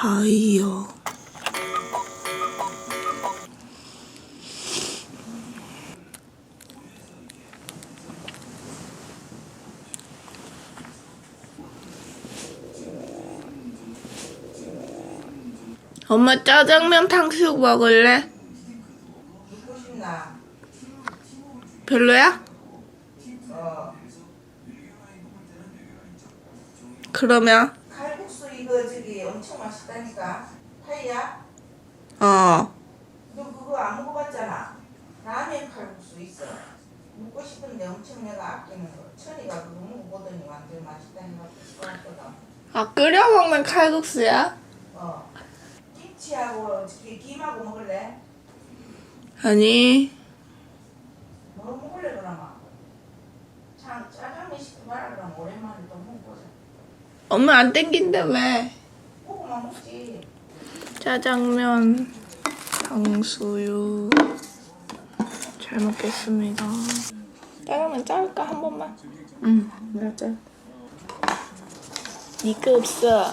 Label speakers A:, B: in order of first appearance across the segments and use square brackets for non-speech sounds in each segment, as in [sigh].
A: 하이요. 엄마 짜장면 탕수육 먹을래? 별로야?
B: 어.
A: 그러면
B: 이거 저기 엄청 맛있다니까. 타이야?
A: 어
B: 너 그거 안 먹어봤잖아. 라면 칼국수 있어. 먹고 싶은데 엄청 내가 아끼는 거. 천이가 그거 먹어보더니 완전 맛있다니까. 아,
A: 끓여 먹는 칼국수야?
B: 어. 김치하고 저기 김하고 먹을래?
A: 아니
B: 뭐 먹을래 그러면? 참 짜장면 시켜봐라 그럼 오랜만에 또 먹어보자.
A: 엄마 안 땡긴데 왜? 짜장면 탕수육 잘 먹겠습니다. 짜장면 자를까 한 번만? 응, 맞아. 니가 없어.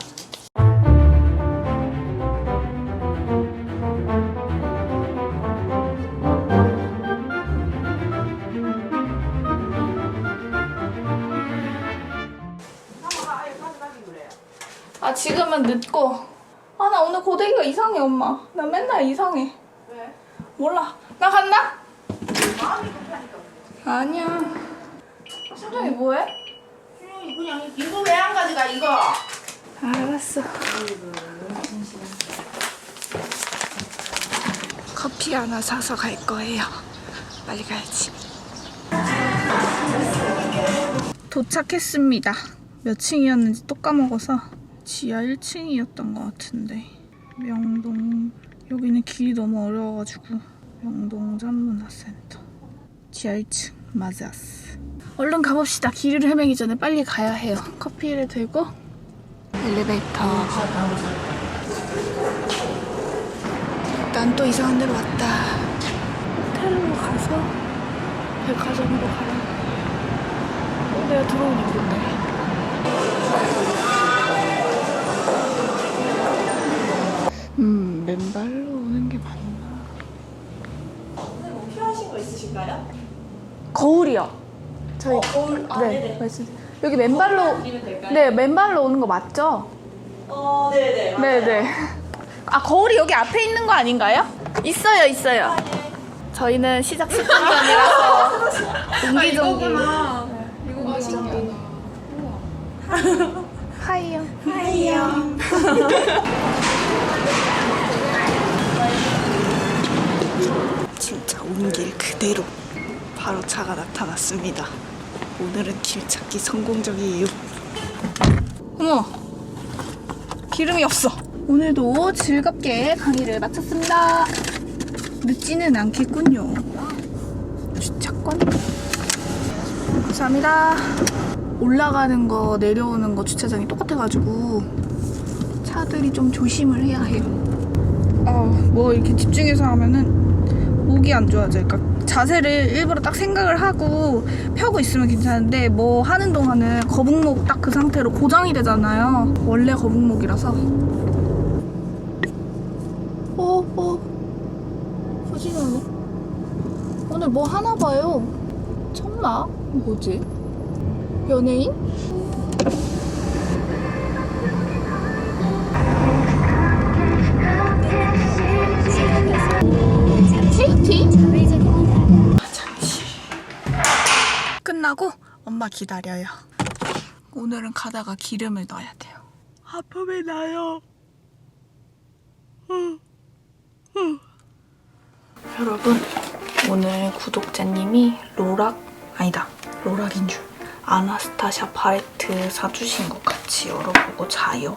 B: 아
A: 지금은 늦고. 아 나 오늘 고데기가 이상해 엄마. 나 맨날 이상해.
B: 왜?
A: 몰라. 나 간다.
B: 마음이 급하니까.
A: 아니야. 심정이 뭐해?
B: 그냥 이거 왜 안 가져가 이거?
A: 알았어. 커피 하나 사서 갈 거예요. 빨리 가야지. 도착했습니다. 몇 층이었는지 또 까먹어서 지하 1층이었던 것 같은데 명동 여기는 길이 너무 어려워가지고 명동 전문화센터 지하 1층 마자스 얼른 가봅시다. 길을 헤매기 전에 빨리 가야 해요. 커피를 들고 엘리베이터. 난 또 이상한 데로 왔다. 호텔로 가서 백화점으로 가라. 어, 내가 들어온 입구인데. 음, 맨발로 오는 게 맞나?
C: 뭐 필요하신 거 있으실까요?
A: 거울이요. 저희
C: 거울 아
A: 네,
C: 네네
A: 말씀. 여기 맨발로
C: 드리면 될까요?
A: 네, 맨발로 오는 거 맞죠?
C: 어 네네 맞아요.
A: 네네. [laughs] 아 거울이 여기 앞에 있는 거 아닌가요? 있어요, 있어요. 저희는 시작 10분 전이라서 옹기종기.
D: 이거가 신기하다.
A: 하이요. 진짜 온길 그대로 바로 차가 나타났습니다. 오늘은 길 찾기 성공적이에요. 어머, 기름이 없어. 오늘도 즐겁게 강의를 마쳤습니다. 늦지는 않겠군요. 주차권. 감사합니다. 올라가는 거, 내려오는 거 주차장이 똑같아가지고 차들이 좀 조심을 해야 해요. 어, 뭐 이렇게 집중해서 하면은 목이 안. 그러니까 자세를 일부러 딱 생각을 하고 펴고 있으면 괜찮은데 뭐 하는 동안은 거북목 딱 그 상태로 고정이 되잖아요. 원래 거북목이라서. 어, 어. 소진하네. 오늘 뭐 하나 봐요. 천마? 뭐지? 연예인? 끝나고 엄마 기다려요. 오늘은 가다가 기름을 넣어야 돼요. 아픔이 나요. 여러분 오늘 구독자님이 로락 아니다 로락인 줄 아나스타샤 팔레트 사주신 거 같이 열어보고 자요.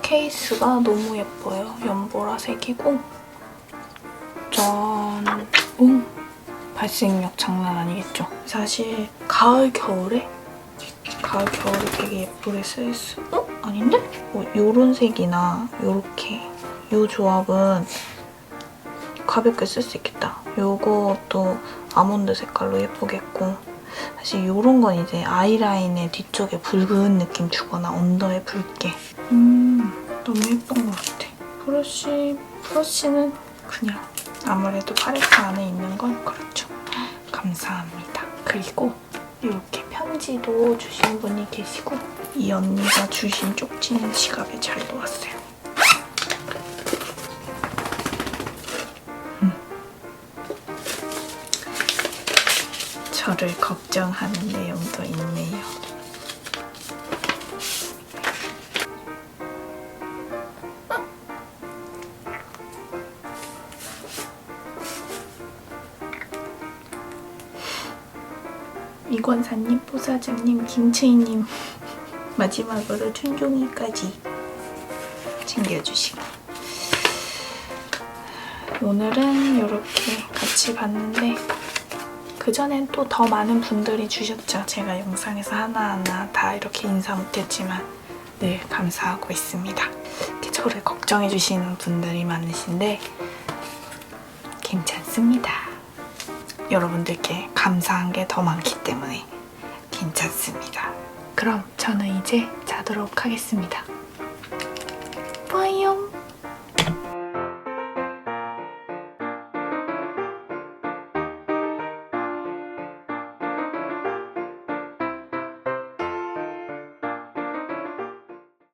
A: 케이스가 너무 예뻐요. 연보라색이고 짠 응. 발색력 장난 아니겠죠 사실 가을 겨울에 가을 겨울에 되게 예쁘게 쓸 수... 어? 아닌데? 뭐 요런 색이나 요렇게 요 조합은 가볍게 쓸 수 있겠다. 요것도 아몬드 색깔로 예쁘겠고 사실 이런 건 이제 아이라인의 뒤쪽에 붉은 느낌 주거나 언더에 붉게. 음, 너무 예쁜 것 같아. 브러쉬, 브러쉬는 그냥 아무래도 팔레트 안에 있는 건 그렇죠. 감사합니다. 그리고 이렇게 편지도 주신 분이 계시고 이 언니가 주신 쪽지는 지갑에 잘 놓았어요. 음. 저를 걱정하는 내용도 있네요. 이권사님, 포사장님, 김채희님 마지막으로 춘종이까지 챙겨주시고 오늘은 이렇게 같이 봤는데 그전엔 또 더 많은 분들이 주셨죠. 제가 영상에서 하나하나 다 이렇게 인사 못했지만 늘 감사하고 있습니다. 이렇게 저를 걱정해주시는 분들이 많으신데 괜찮습니다. 여러분들께 감사한 게 더 많기 때문에 괜찮습니다. 그럼 저는 이제 자도록 하겠습니다.